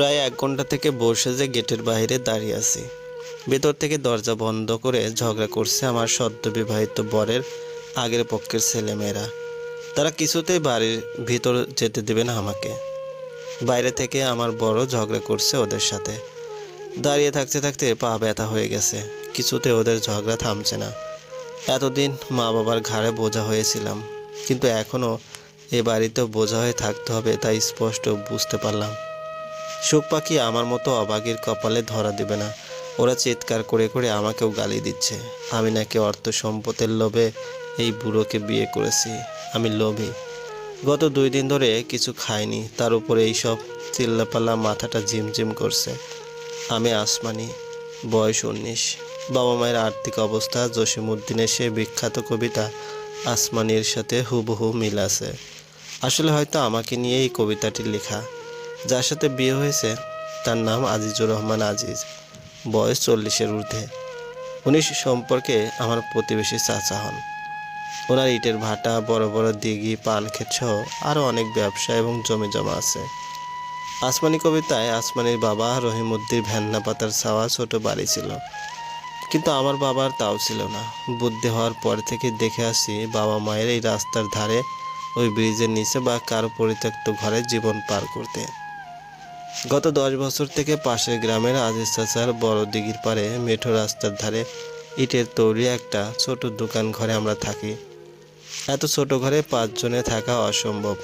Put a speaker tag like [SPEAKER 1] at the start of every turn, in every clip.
[SPEAKER 1] প্রায় এক ঘণ্টা থেকে বসে যে গেটের বাইরে দাঁড়িয়ে আছি। ভেতর থেকে দরজা বন্ধ করে ঝগড়া করছে আমার সদ্য বিবাহিত বরের আগের পক্ষের ছেলেমেয়েরা। তারা কিছুতেই বাড়ির ভিতর যেতে দেবে না আমাকে। বাইরে থেকে আমার বড় ঝগড়া করছে ওদের সাথে। দাঁড়িয়ে থাকতে থাকতে পা ব্যথা হয়ে গেছে। কিছুতে ওদের ঝগড়া থামছে না। এতদিন মা বাবার ঘাড়ে বোঝা হয়েছিলাম, কিন্তু এখনও এ বাড়িতেও বোঝা হয়ে থাকতে হবে, তাই স্পষ্ট বুঝতে পারলাম। সুখ পাখি আমার মতো অবাগের কপালে ধরা দেবে না। ওরা চিৎকার করে করে আমাকেও গালি দিচ্ছে। আমি নাকি অর্থ সম্পদের লোভে এই বুড়োকে বিয়ে করেছি। আমি লোভী। গত দুই দিন ধরে কিছু খাইনি। তার উপরে এইসব চিল্লাপাল্লা মাথাটা ঝিমঝিম করছে। আমি আসমানি। বয়স উনিশ। বাবা মায়ের আর্থিক অবস্থা জসিমুদ্দিনের সে বিখ্যাত কবিতা, আসমানির সাথে হুবহু মিল আছে। আসলে হয়তো আমাকে নিয়ে এই কবিতাটি লেখা। যার সাথে বিয়ে হয়েছে, তার নাম আজিজুর রহমান আজিজ। বয়স চল্লিশের ঊর্ধ্বে। উনি সম্পর্কে আমার প্রতিবেশী চাচা হন। ওনার ইটের ভাটা, বড় বড় দিঘি, পান সহ আরও অনেক ব্যবসা এবং জমি জমা আছে। আসমানি কবিতায় আসমানির বাবা রহিমুদ্দির ভ্যান্না পাতার ছাওয়া ছোট বাড়ি ছিল। কিন্তু আমার বাবার তাও ছিল না। বুদ্ধি হওয়ার পর থেকে দেখে আসি বাবা মায়ের এই রাস্তার ধারে ওই ব্রিজের নিচে বা কারও পরিত্যক্ত ঘরে জীবন পার করতে। গত দশ বছর থেকে পাশের গ্রামের আজিজ চাচার বড় দিঘির পারে মেঠো রাস্তার ধারে ইটের তৈরি একটা ছোট দোকান ঘরে আমরা থাকি। এত ছোট ঘরে পাঁচজনে থাকা অসম্ভব।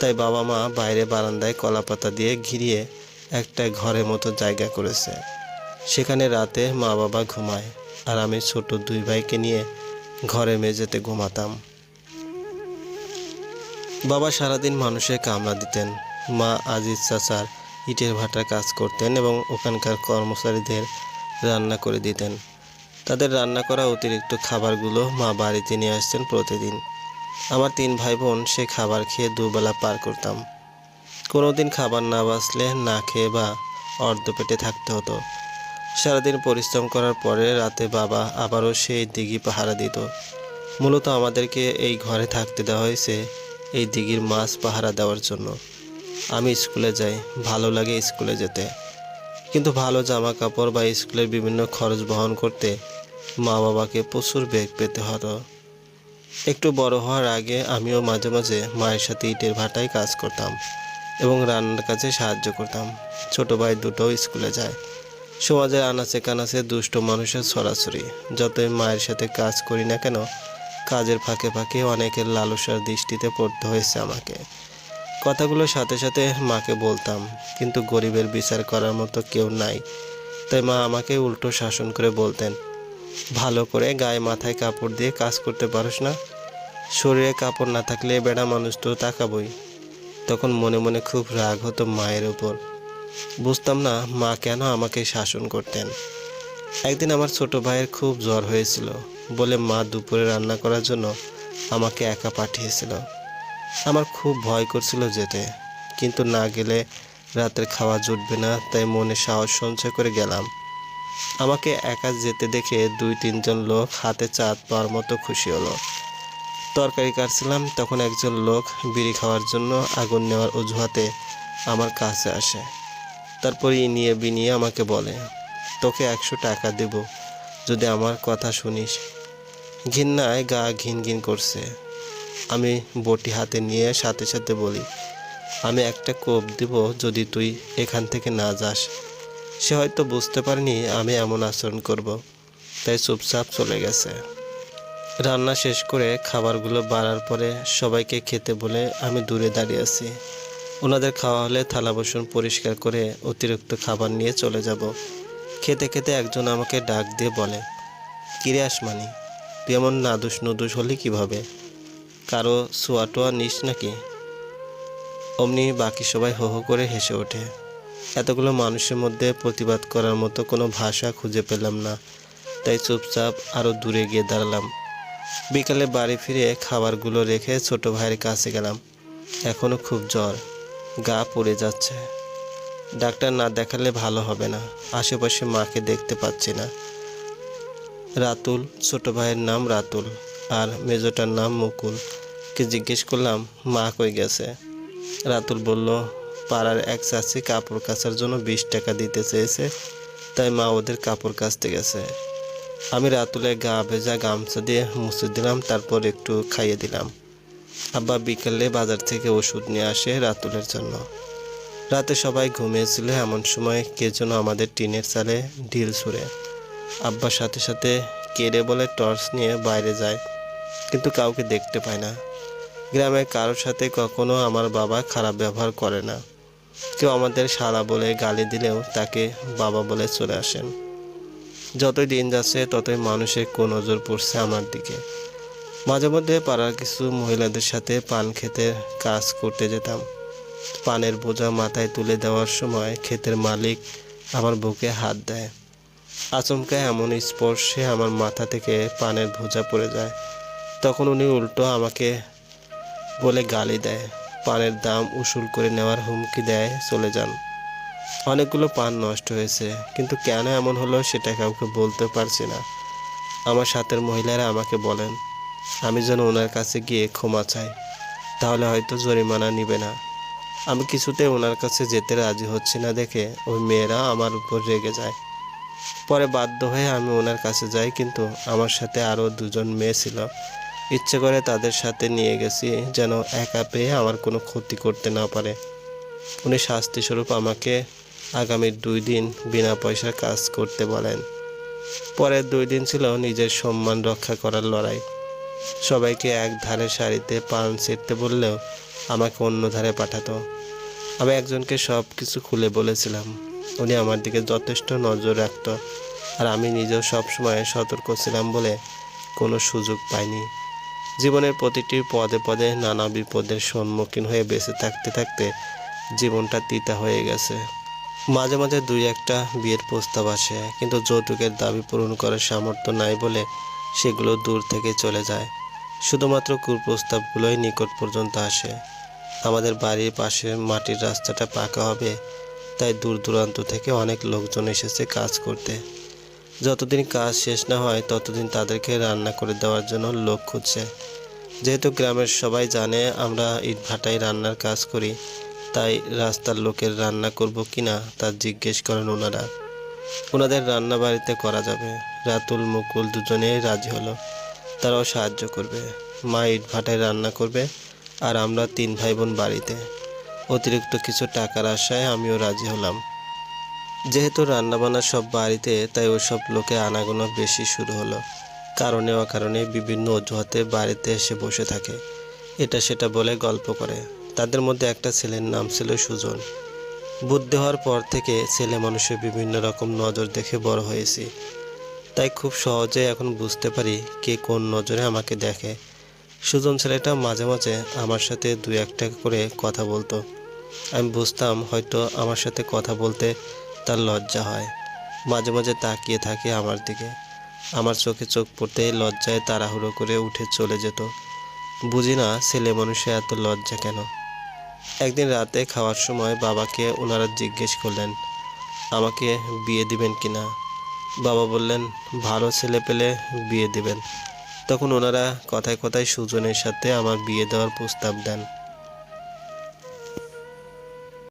[SPEAKER 1] তাই বাবা মা বাইরে বারান্দায় কলাপাতা দিয়ে ঘিরিয়ে একটা ঘরের মতো জায়গা করেছে। সেখানে রাতে মা বাবা ঘুমায় আর আমি ছোট দুই ভাইকে নিয়ে ঘরে মেঝেতে ঘুমাতাম। বাবা সারাদিন মানুষের কামলা দিতেন। মা আজিজ চাচার ইটের ভাটার কাজ করতেন এবং ওখানকার কর্মচারীদের রান্না করে দিতেন। তাদের রান্না করা অতিরিক্ত খাবারগুলো মা বাড়িতে নিয়ে আসতেন প্রতিদিন। আমার তিন ভাই বোন সে খাবার খেয়ে দুবেলা পার করতাম। কোনোদিন খাবার না বাঁচলে না খেয়ে বা অর্ধ পেটে থাকতে হতো। সারাদিন পরিশ্রম করার পরে রাতে বাবা আবারও সেই দিঘি পাহারা দিত। মূলত আমাদেরকে এই ঘরে থাকতে দেওয়া হয়েছে এই দিঘির মাছ পাহারা দেওয়ার জন্য। আমি স্কুলে যাই, ভালো লাগে স্কুলে যেতে। কিন্তু ভালো জামা কাপড় বা স্কুলের বিভিন্ন খরচ বহন করতে মা বাবাকে প্রচুর বেগ পেতে হতো। একটু বড় হওয়ার আগে আমিও মাঝে মাঝে মায়ের সাথে ইটের ভাটায় কাজ করতাম এবং রান্নার কাজে সাহায্য করতাম। ছোট ভাই দুটোও স্কুলে যায়। সমাজের আনাচে কানাচে দুষ্ট মানুষের ছড়াছড়ি। যতই মায়ের সাথে কাজ করি না কেন, কাজের ফাঁকে ফাঁকে অনেকের লালসার দৃষ্টিতে পড়তে হয়েছে আমাকে। কথাগুলোর সাথে সাথে মাকে বলতাম, কিন্তু গরিবের বিচার করার মতো কেউ নাই। তাই মা আমাকে উল্টো শাসন করে বলতেন, ভালো করে গায়ে মাথায় কাপড় দিয়ে কাজ করতে পারোস না। শরীরে কাপড় না থাকলে বেড়া মানুষ তো তাকাবই। তখন মনে মনে খুব রাগ হতো মায়ের ওপর বুঝতাম না মা কেন আমাকে শাসন করতেন। একদিন আমার ছোট ভাইয়ের খুব জ্বর হয়েছিল বলে মা দুপুরে রান্না করার জন্য আমাকে একা পাঠিয়েছিল। আমার খুব ভয় করছিল যেতে, কিন্তু না গেলে রাতের খাওয়া জুটবে না, তাই মনে সাহস সঞ্চয় করে গেলাম। আমাকে একা যেতে দেখে দুই তিনজন লোক হাতে চাঁদ পাওয়ার মতো খুশি হলো। তরকারি কাটছিলাম, তখন একজন লোক বিড়ি খাওয়ার জন্য আগুন নেওয়ার অজুহাতে আমার কাছে আসে। তারপর ইনিয়ে বিনিয়ে আমাকে বলে, তোকে একশো টাকা দেব, যদি আমার কথা শুনিস। ঘিন্নায় গা ঘিন ঘিন করছে। আমি বটি হাতে নিয়ে সাথে সাথে বলি, আমি একটা কোপ দেব যদি তুই এখান থেকে না যাস সে হয়তো বুঝতে পারেনি আমি এমন আচরণ করব। তাই চুপচাপ চলে গেছে। রান্না শেষ করে খাবারগুলো বাড়ার পরে সবাইকে খেতে বলে আমি দূরে দাঁড়িয়ে আছি। ওনাদের খাওয়া হলে থালা বাসন পরিষ্কার করে অতিরিক্ত খাবার নিয়ে চলে যাব। খেতে খেতে একজন আমাকে ডাক দিয়ে বলে, কিরে আসমানি, তুই এমন নাদুস নুদুস হলি কীভাবে? কারও সোয়াটোয়া নিস নাকি? অমনি বাকি সবাই হো হো করে হেসে ওঠে। এতগুলো মানুষের মধ্যে প্রতিবাদ করার মতো কোনো ভাষা খুঁজে পেলাম না। তাই চুপচাপ আরও দূরে গিয়ে দাঁড়ালাম। বিকালে বাড়ি ফিরে খাবারগুলো রেখে ছোট ভাইয়ের কাছে গেলাম। এখনও খুব জ্বর, গা পড়ে যাচ্ছে। ডাক্তার না দেখালে ভালো হবে না, আশেপাশে মাকে দেখতে পাচ্ছি না। রাতুল, ছোট ভাইয়ের নাম রাতুল। আর মেজোটার নাম মুকুল। কে জিজ্ঞেস করলাম, মা কই গেছে? রাতুল বলল, পাড়ার এক চাষি কাপড় কাচার জন্য বিশ টাকা দিতে চেয়েছে, তাই মা ওদের কাপড় কাচতে গেছে। আমি রাতুলে গা ভেজা গামছা দিয়ে মুছে দিলাম, তারপর একটু খাইয়ে দিলাম। আব্বা বিকেলে বাজার থেকে ওষুধ নিয়ে আসে রাতুলের জন্য। রাতে সবাই ঘুমিয়েছিল, এমন সময় কে যেন আমাদের টিনের চালে ঢিল ছুঁড়ে। আব্বার সাথে সাথে কেড়ে বলে টর্চ নিয়ে বাইরে যায়। কিন্তু কাউকে দেখতে পায় না। গ্রামে কারোর সাথে কখনো আমার বাবা খারাপ ব্যবহার করে না। কেউ আমাদের সারা বলে গালি দিলেও তাকে বাবা বলে চলে আসেন। যতই দিন যাচ্ছে, ততই মানুষের কোন নজর পড়ছে আমার দিকে। মাঝে মধ্যে পাড়ার কিছু মহিলাদের সাথে পান খেতে কাজ করতে যেতাম। পানের বোঝা মাথায় তুলে দেওয়ার সময় ক্ষেতের মালিক আমার বুকে হাত দেয়। আচমকা এমন স্পর্শে আমার মাথা থেকে পানের ভোজা পড়ে যায়। তখন উনি উল্টো আমাকে বলে গালি দেয়। পানের দাম উসুল করে নেওয়ার হুমকি দেয়, চলে যান। অনেকগুলো পান নষ্ট হয়েছে, কিন্তু কেন এমন হলো সেটা কাউকে বলতে পারছি না। আমার সাথের মহিলারা আমাকে বলেন, আমি যেন ওনার কাছে গিয়ে ক্ষমা চাই, তাহলে হয়তো জরিমানা নিবে না। আমি কিছুতে ওনার কাছে যেতে রাজি হচ্ছি না দেখে ওই মেয়েরা আমার উপর রেগে যায়। পরে বাধ্য হয়ে আমি ওনার কাছে যাই, কিন্তু আমার সাথে আরও দুজন মেয়ে ছিল। ইচ্ছে করে তাদের সাথে নিয়ে গেছি, যেন একা পেয়ে আমার কোনো ক্ষতি করতে না পারে। উনি শাস্তিস্বরূপ আমাকে আগামী দুই দিন বিনা পয়সার কাজ করতে বলেন। পরের দুই দিন ছিল নিজের সম্মান রক্ষা করার লড়াই। সবাইকে এক ধারে সারিতে পান ছিঁড়তে বললেও আমাকে অন্য ধারে পাঠাতো। আমি একজনকে সব কিছু খুলে বলেছিলাম। উনি আমার দিকে যথেষ্ট নজর রাখতো। আর আমি নিজেও সবসময় সতর্ক ছিলাম বলে কোনো সুযোগ পাইনি। জীবনের প্রতিটি পদে পদে নানা বিপদের সম্মুখীন হয়ে বেঁচে থাকতে থাকতে জীবনটা তিতা হয়ে গেছে। মাঝে মাঝে দুই একটা বিয়ের প্রস্তাব আসে, কিন্তু যৌতুকের দাবি পূরণ করার সামর্থ্য নাই বলে সেগুলো দূর থেকে চলে যায়। শুধুমাত্র কুপ্রস্তাবগুলোই নিকট পর্যন্ত আসে। আমাদের বাড়ির পাশে মাটির রাস্তাটা পাকা হবে, তাই দূর দূরান্ত থেকে অনেক লোকজন এসেছে কাজ করতে। যতদিন কাজ শেষ না হয়, ততদিন তাদেরকে রান্না করে দেওয়ার জন্য লোক খুঁজছে। যেহেতু গ্রামের সবাই জানে আমরা ইট ভাটায় রান্নার কাজ করি, তাই রাস্তার লোকের রান্না করব কিনা তা জিজ্ঞেস করেন ওনারা। ওনাদের রান্না বাড়িতে করা যাবে। রাতুল, মুকুল দুজনেই রাজি হলো। তারাও সাহায্য করবে। মা ইট ভাটায় রান্না করবে আর আমরা তিন ভাই বোন বাড়িতে। অতিরিক্ত কিছু টাকার আশায় আমিও রাজি হলাম। যেহেতু রান্নাবান্না সব বাড়িতে, তাই ওসব লোকে আনাগোনা বেশি শুরু হলো। কারণে অকারণে বিভিন্ন অজুহাতে বাড়িতে এসে বসে থাকে। এটা সেটা বলে গল্প করে। তাদের মধ্যে একটা ছেলের নাম ছিল সুজন। বুদ্ধি হওয়ার পর থেকে ছেলে মানুষের বিভিন্ন রকম নজর দেখে বড় হয়েছি। তাই খুব সহজে এখন বুঝতে পারি কে কোন নজরে আমাকে দেখে। সুজন ছেলেটা মাঝে মাঝে আমার সাথে দু একটা করে কথা বলতো। আমি বুঝতাম হয়তো আমার সাথে কথা বলতে তার লজ্জা হয়। মাঝে মাঝে তাকিয়ে থাকে আমার দিকে। আমার চোখে চোখ পড়তেই লজ্জায় তাড়াহুড়ো করে উঠে চলে যেত। বুঝি না ছেলে মানুষে এত লজ্জা কেন? একদিন রাতে খাওয়ার সময় বাবাকে ওনারা জিজ্ঞেস করলেন, আমাকে বিয়ে দিবেন কি না? বাবা বললেন, ভালো ছেলে পেলে বিয়ে দিবেন। তখন ওনারা কথায় কথায় সুজনের সাথে আমার বিয়ে দেওয়ার প্রস্তাব দেন।